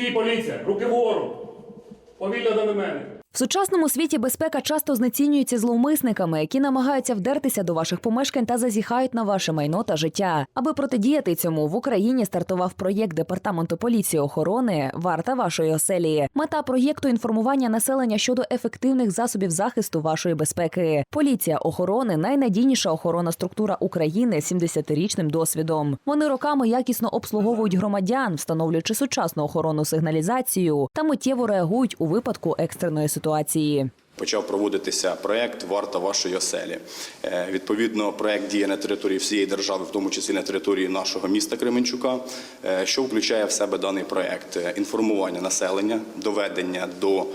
Стій, поліція! Руки вгору! Повільно до мене! В сучасному світі безпека часто знецінюється зловмисниками, які намагаються вдертися до ваших помешкань та зазіхають на ваше майно та життя. Аби протидіяти цьому, в Україні стартував проєкт департаменту поліції охорони Варта вашої оселі. Мета проєкту інформування населення щодо ефективних засобів захисту вашої безпеки. Поліція охорони найнадійніша охоронна структура України з 70-річним досвідом. Вони роками якісно обслуговують громадян, встановлюючи сучасну охоронну сигналізацію та миттєво реагують у випадку екстреної ситуації ситуації. Почав проводитися проект Варта вашої оселі. Е, Відповідно, проект діє на території всієї держави, в тому числі на території нашого міста Кременчука. Е, Що включає в себе даний проект? Е, Інформування населення, доведення до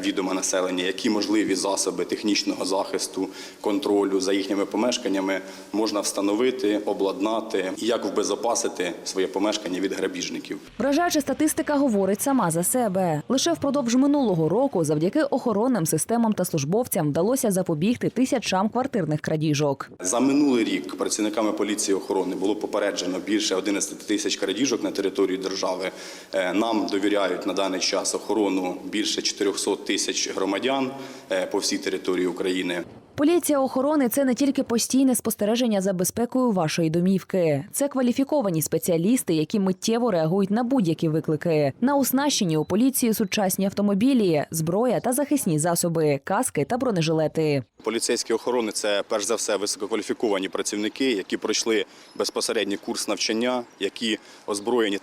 відома населення, які можливі засоби технічного захисту, контролю за їхніми помешканнями можна встановити, обладнати і як вбезопасити своє помешкання від грабіжників. Вражаюча статистика говорить сама за себе. Лише впродовж минулого року, завдяки охоронним системам та службовцям, вдалося запобігти тисячам квартирних крадіжок. За минулий рік працівниками поліції охорони було попереджено більше 11 тисяч крадіжок на території держави. Е, Нам довіряють на даний час охорону більше 400 тисяч громадян е, по всій території України. Поліція охорони це не тільки постійне спостереження за безпекою вашої домівки. Це кваліфіковані спеціалісти, які миттєво реагують на будь-які виклики. На оснащенні у поліції сучасні автомобілі, зброя та захисні засоби, каски та бронежилети. Поліцейські охорони це перш за все висококваліфіковані працівники, які пройшли безпосередній курс навчання, які озброєні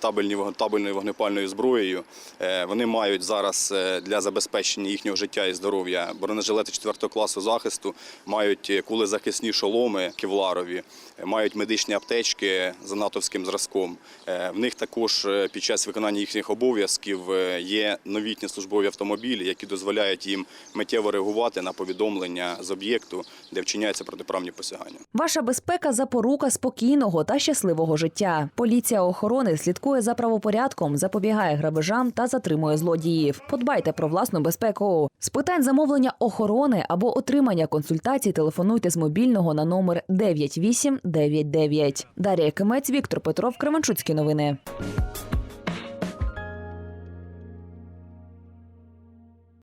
табельною вогнепальною зброєю. Е, Вони мають зараз е, для забезпечення їхнього життя і здоров'я бронежилети 4 класу захисту, мають е, кулезахисні шоломи кевларові, мають медичні аптечки за натовським зразком. В них також під час виконання їхніх обов'язків є новітні службові автомобілі, які дозволяють їм миттєво реагувати на повідомлення з об'єкту, де вчиняються протиправні посягання. Ваша безпека запорука спокійного та щасливого життя. Поліція охорони слідкує за правопорядком, запобігає грабежам та затримує злодіїв. Подбайте про власну безпеку. З питань замовлення охорони або отримання консультацій телефонуйте з мобільного на номер 9899. Дар'я Кимець, Віктор Петров, Кременчуцькі новини.